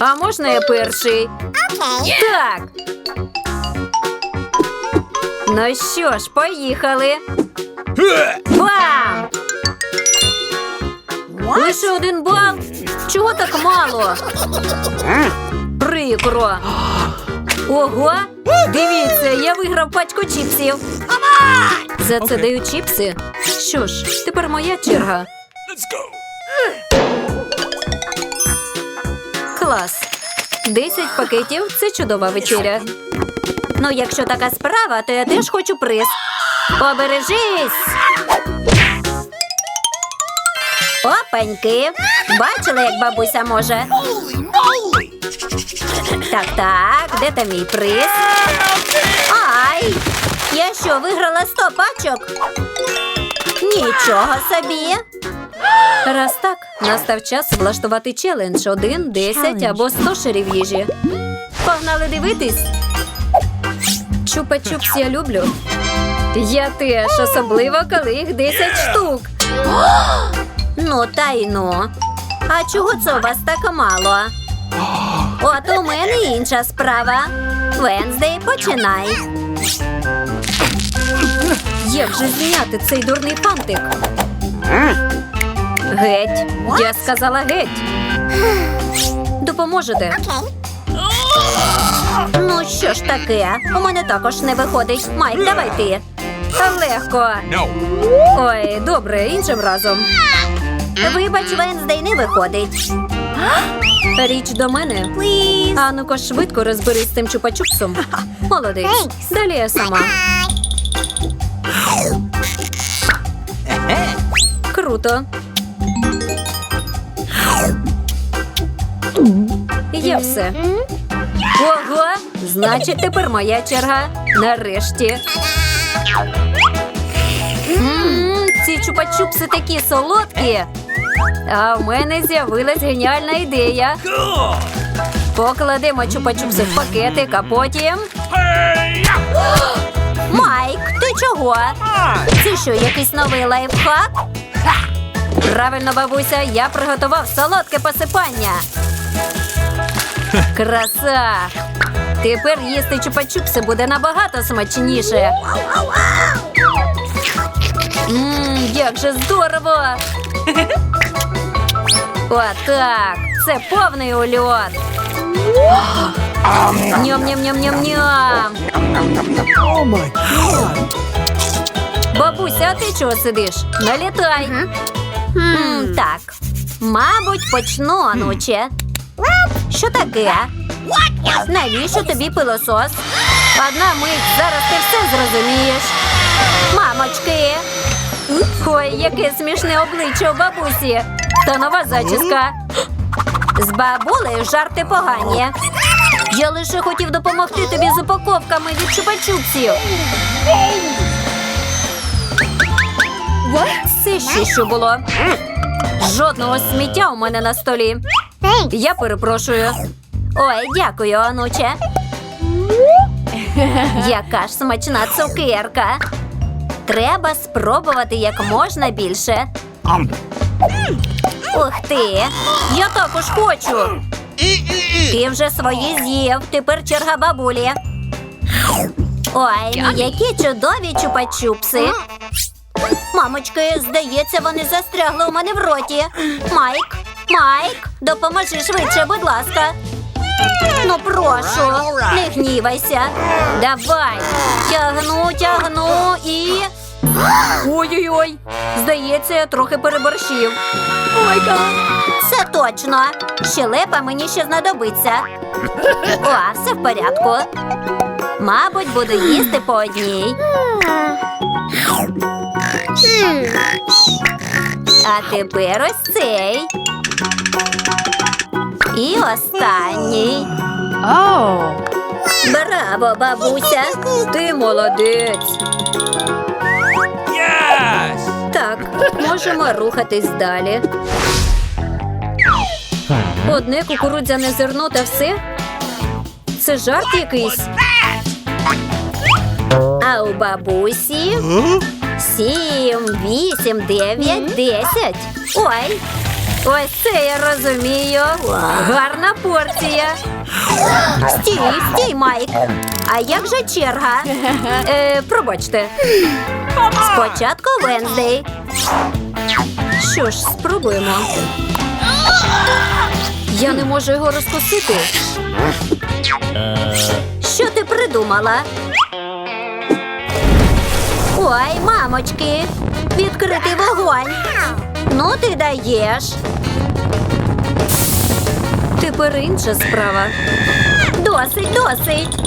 А можна я перший? Так. Ну що ж, поїхали. Бам! Лише один бал? Чого так мало? Прикро. Ого! Дивіться, я виграв пачку чіпсів. За це дають чіпси. Що ж, тепер моя черга. Клас. 10 пакетів це чудова вечеря. Ну, якщо така справа, то я теж хочу приз. Побережись! Опаньки! Бачили, як бабуся може? Так, так, де там мій приз? Ай! Я що, виграла 100 пачок? Нічого собі. Раз так, настав час влаштувати челендж 1, 10 або 100 шарів їжі. Погнали дивитись. Чупа-чупс я люблю. Я теж, особливо, коли їх 10 штук. Ну, та й ну. А чого це у вас так мало? От у мене інша справа. Венздей, починай. Як же зняти цей дурний фантик? Геть. Я сказала геть. Допоможете? Ну, що ж таке? У мене також не виходить. Майк, давай ти. Легко. Ой, добре, іншим разом. Вибач, Венздей не виходить. Річ до мене. А ну-ка швидко розберись з тим чупа-чупсом. Молодець. Далі я сама. Круто. Я все. Ого! Значить, тепер моя черга. Нарешті. Мм, ці чупа-чупси такі солодкі. А в мене з'явилась геніальна ідея. Покладемо чупа-чупси в пакетик, а потім. Майк, ти чого? Це що, якийсь новий лайфхак? Правильно, бабуся, я приготував солодке посипання. Краса! Тепер їсти чупа-чупси буде набагато смачніше. Мм, як же здорово! Отак! Це повний ульот! Ням-ням-ням-ням-ням! Бабуся, а ти чого сидиш? Налітай! М, так, мабуть, почну, онуче. Що таке? Навіщо тобі пилосос? Одна мить, зараз ти все зрозумієш. Мамочки. Ой, яке смішне обличчя у бабусі. Та нова зачіска. З бабулею жарти погані. Я лише хотів допомогти тобі з упаковками від чупа-чупсів. Це ще що було? Жодного сміття у мене на столі. Я перепрошую. Ой, дякую, онуче. Яка ж смачна цукерка. Треба спробувати як можна більше. Ух ти! Я також хочу. Ти вже свої з'їв. Тепер черга бабулі. Ой, які чудові чупа-чупси. Мамочки, здається, вони застрягли у мене в роті. Майк, Майк, допоможи швидше, будь ласка. Ну, прошу, не гнівайся. Давай. Тягну, тягну і. Ой-ой-ой. Здається, я трохи переборщив. Це точно. Щелепа мені ще знадобиться. О, все в порядку. Мабуть, буду їсти по одній. А тепер ось цей. І останній. Браво, бабуся! Ти молодець. Так, можемо рухатись далі. Одне кукурудзяне зерно та все. Це жарт якийсь. А у бабусі сім, вісім, дев'ять, десять. Ой, Ось це я розумію. Гарна порція. Стій, стій, Майк. А як же черга? Е, пробачте. Спочатку Венздей. Що ж, спробуємо. Я не можу його розкусити. Що ти придумала? Ой, мамочки, відкритий вогонь. Ну, ти даєш. Тепер інша справа. Досить, досить.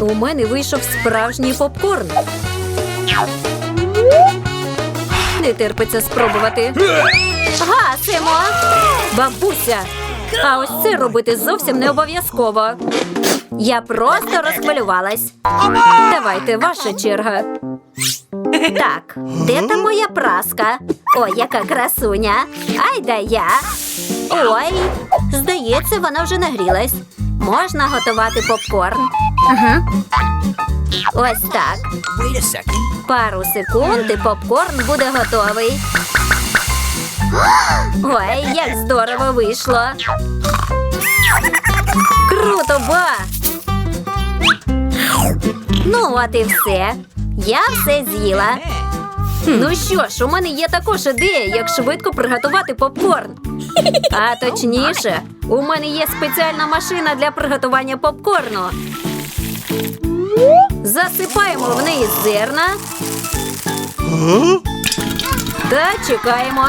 У мене вийшов справжній попкорн. Не терпиться спробувати. Гасимо. Бабуся. А ось це робити зовсім не обов'язково. Я просто розхвилювалась. Давайте, ваша черга. Так, де там моя праска? Ой, яка красуня. Ай да я. Ой, здається, вона вже нагрілась. Можна готувати попкорн. Ось так. Пару секунд і попкорн буде готовий. Ой, як здорово вийшло. Круто, ба! Ну, от і все. Я все з'їла. Ну що ж, у мене є також ідея, як швидко приготувати попкорн. А точніше, у мене є спеціальна машина для приготування попкорну. Засипаємо в неї зерна. Та чекаємо.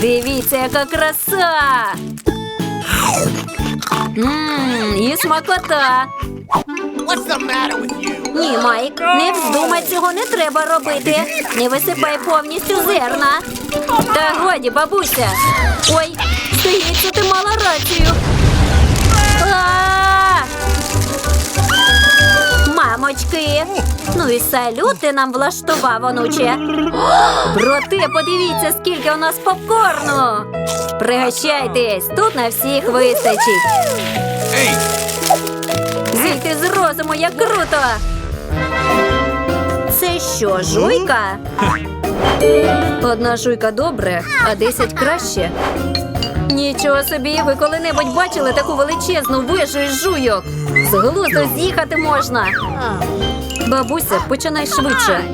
Дивіться, яка краса. Ммм, і смакота. What's the matter with you? Ні, Майк, не вздумай, цього не треба робити. Не висипай повністю зерна. Та годі, бабуся. Ой, здається, ти мала рацію. Мамочки. Ну і салют ти нам влаштував, онуче. Проте подивіться, скільки у нас попкорну. Пригощайтесь, тут на всіх вистачить. Зійти з розуму, як круто! Що, жуйка? Одна жуйка добре, а десять краще. Нічого собі, ви коли-небудь бачили таку величезну вежу із жуйок? З глузду з'їхати можна. Бабуся, починай швидше.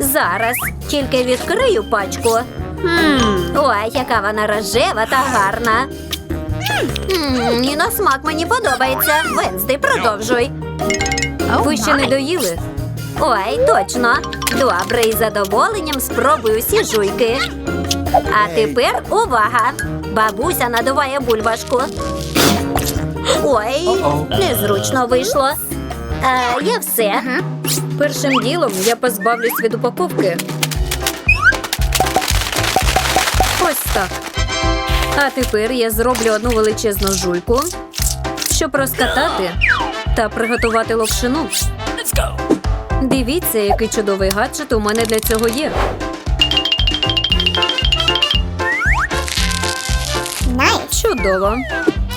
Зараз тільки відкрию пачку. Ой, яка вона рожева та гарна. І на смак мені подобається. Венздей, продовжуй. Ви ще не доїли? Ой, точно. Добре, із задоволенням спробую всі жуйки. А тепер увага! Бабуся надуває бульбашку. Ой, незручно вийшло. А, я все. Першим ділом я позбавлюсь від упаковки. Ось так. А тепер я зроблю одну величезну жуйку, щоб розкатати та приготувати локшину. Дивіться, який чудовий гаджет у мене для цього є. Чудово.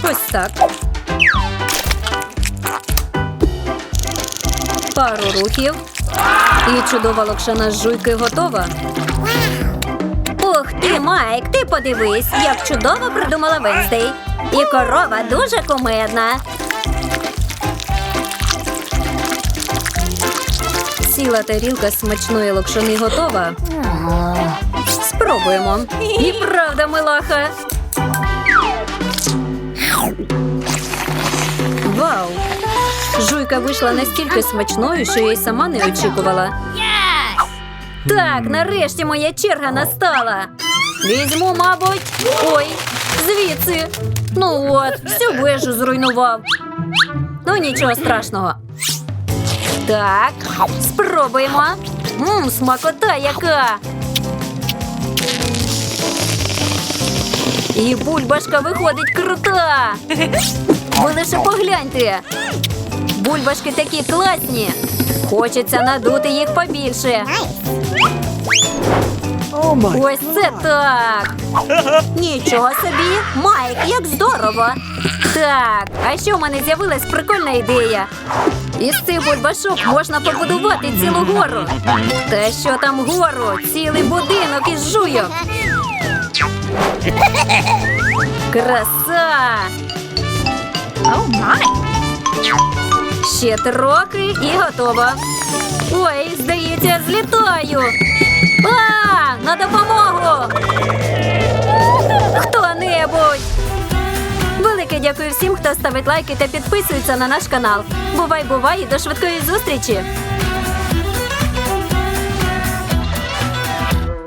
Ось так. Пару рухів. І чудова локшина з жуйки готова. Ух ти, Майк, ти подивись, як чудово придумала Венздей. І корова дуже кумедна. Ціла тарілка смачної локшини готова. Спробуємо. І правда, милаха. Вау! Жуйка вийшла настільки смачною, що я й сама не очікувала. Так, нарешті моя черга настала. Візьму, мабуть. Ой, звідси. Ну от, всю вежу зруйнував. Ну нічого страшного. Так, спробуємо. Мм, смакота яка. І бульбашка виходить крута. Ви лише погляньте. Бульбашки такі класні. Хочеться надути їх побільше. Ось це так. Нічого собі, Майк, як здорово. Так, а що в мене з'явилась прикольна ідея. Із цих бульбашок можна побудувати цілу гору. Та що там гору? Цілий будинок із жуйок. Краса! Ще трохи і готово. Ой, здається, злітаю. А, на допомогу! Хто-небудь! Велике дякую всім, хто ставить лайки та підписується на наш канал. Бувай, бувай і до швидкої зустрічі!